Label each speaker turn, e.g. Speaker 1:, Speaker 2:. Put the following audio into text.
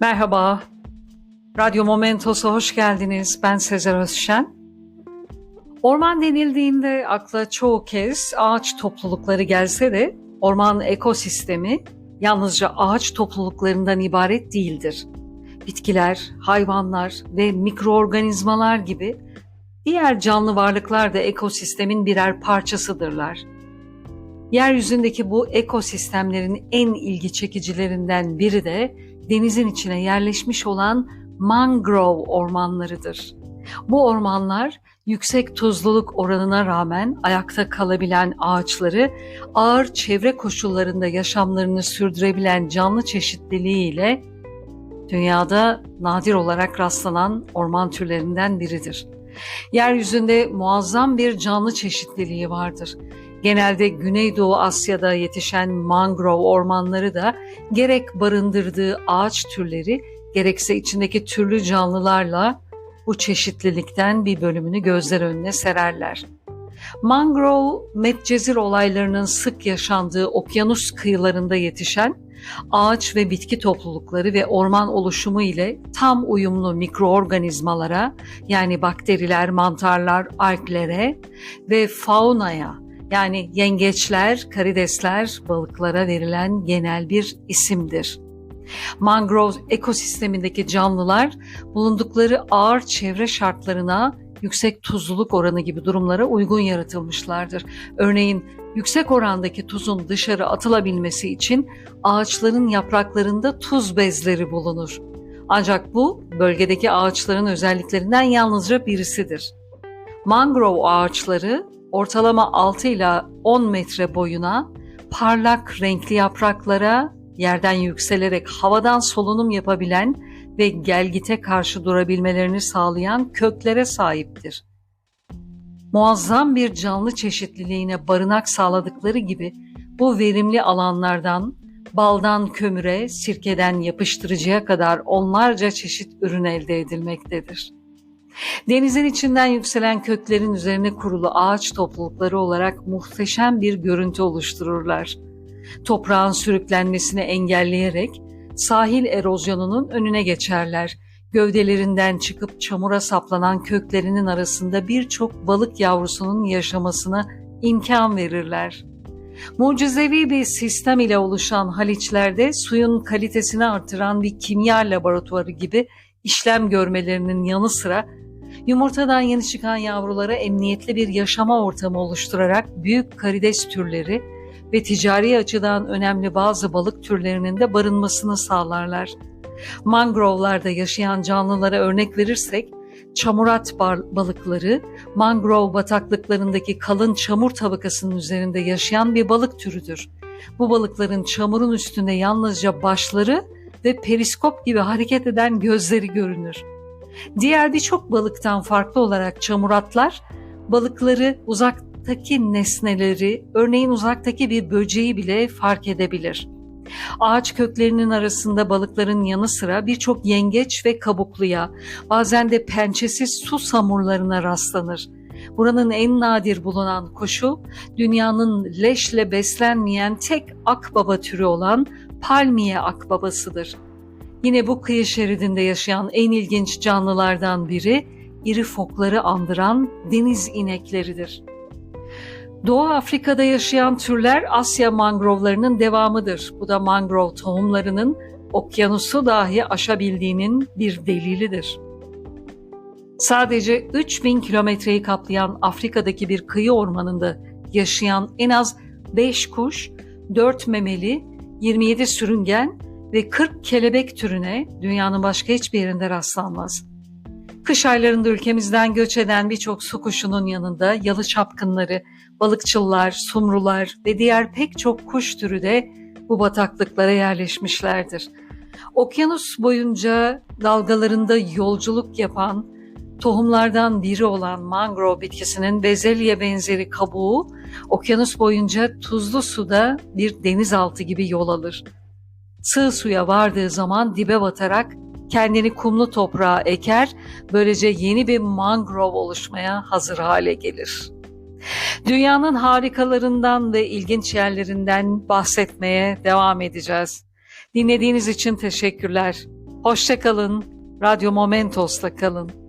Speaker 1: Merhaba. Radyo Momentos'a hoş geldiniz. Ben Sezer Özşen. Orman denildiğinde akla çoğu kez ağaç toplulukları gelse de orman ekosistemi yalnızca ağaç topluluklarından ibaret değildir. Bitkiler, hayvanlar ve mikroorganizmalar gibi diğer canlı varlıklar da ekosistemin birer parçasıdırlar. Yeryüzündeki bu ekosistemlerin en ilgi çekicilerinden biri de denizin içine yerleşmiş olan mangrove ormanlarıdır. Bu ormanlar yüksek tuzluluk oranına rağmen ayakta kalabilen ağaçları, ağır çevre koşullarında yaşamlarını sürdürebilen canlı çeşitliliğiyle dünyada nadir olarak rastlanan orman türlerinden biridir. Yeryüzünde muazzam bir canlı çeşitliliği vardır. Genelde Güneydoğu Asya'da yetişen mangrove ormanları da gerek barındırdığı ağaç türleri gerekse içindeki türlü canlılarla bu çeşitlilikten bir bölümünü gözler önüne sererler. Mangrove, Medcezir olaylarının sık yaşandığı okyanus kıyılarında yetişen ağaç ve bitki toplulukları ve orman oluşumu ile tam uyumlu mikroorganizmalara yani bakteriler, mantarlar, alglere ve faunaya yani yengeçler, karidesler, balıklara verilen genel bir isimdir. Mangrove ekosistemindeki canlılar bulundukları ağır çevre şartlarına yüksek tuzluluk oranı gibi durumlara uygun yaratılmışlardır. Örneğin yüksek orandaki tuzun dışarı atılabilmesi için ağaçların yapraklarında tuz bezleri bulunur. Ancak bu bölgedeki ağaçların özelliklerinden yalnızca birisidir. Mangrove ağaçları ortalama 6 ila 10 metre boyuna parlak renkli yapraklara yerden yükselerek havadan solunum yapabilen ve gelgite karşı durabilmelerini sağlayan köklere sahiptir. Muazzam bir canlı çeşitliliğine barınak sağladıkları gibi bu verimli alanlardan baldan kömüre, sirkeden yapıştırıcıya kadar onlarca çeşit ürün elde edilmektedir. Denizin içinden yükselen köklerin üzerine kurulu ağaç toplulukları olarak muhteşem bir görüntü oluştururlar. Toprağın sürüklenmesini engelleyerek sahil erozyonunun önüne geçerler. Gövdelerinden çıkıp çamura saplanan köklerinin arasında birçok balık yavrusunun yaşamasına imkan verirler. Mucizevi bir sistem ile oluşan Haliçler'de suyun kalitesini artıran bir kimya laboratuvarı gibi işlem görmelerinin yanı sıra yumurtadan yeni çıkan yavrulara emniyetli bir yaşama ortamı oluşturarak büyük karides türleri ve ticari açıdan önemli bazı balık türlerinin de barınmasını sağlarlar. Mangrove'larda yaşayan canlılara örnek verirsek, çamurat balıkları, mangrove bataklıklarındaki kalın çamur tabakasının üzerinde yaşayan bir balık türüdür. Bu balıkların çamurun üstünde yalnızca başları ve periskop gibi hareket eden gözleri görünür. Diğer birçok balıktan farklı olarak çamuratlar balıkları uzaktaki nesneleri, örneğin uzaktaki bir böceği bile fark edebilir. Ağaç köklerinin arasında balıkların yanı sıra birçok yengeç ve kabukluya, bazen de pençesiz su samurlarına rastlanır. Buranın en nadir bulunan kuşu, dünyanın leşle beslenmeyen tek akbaba türü olan palmiye akbabasıdır. Yine bu kıyı şeridinde yaşayan en ilginç canlılardan biri iri fokları andıran deniz inekleridir. Doğu Afrika'da yaşayan türler Asya mangrovlarının devamıdır. Bu da mangrove tohumlarının okyanusu dahi aşabildiğinin bir delilidir. Sadece 3000 kilometreyi kaplayan Afrika'daki bir kıyı ormanında yaşayan en az 5 kuş, 4 memeli, 27 sürüngen ve 40 kelebek türüne dünyanın başka hiçbir yerinde rastlanmaz. Kış aylarında ülkemizden göç eden birçok su kuşunun yanında yalı çapkınları, balıkçıllar, sumrular ve diğer pek çok kuş türü de bu bataklıklara yerleşmişlerdir. Okyanus boyunca dalgalarında yolculuk yapan, tohumlardan biri olan mangrove bitkisinin bezelye benzeri kabuğu, okyanus boyunca tuzlu suda bir denizaltı gibi yol alır sığ suya vardığı zaman dibe batarak kendini kumlu toprağa eker, böylece yeni bir mangrove oluşmaya hazır hale gelir. Dünyanın harikalarından ve ilginç yerlerinden bahsetmeye devam edeceğiz. Dinlediğiniz için teşekkürler. Hoşçakalın. Radyo Momentos'ta kalın.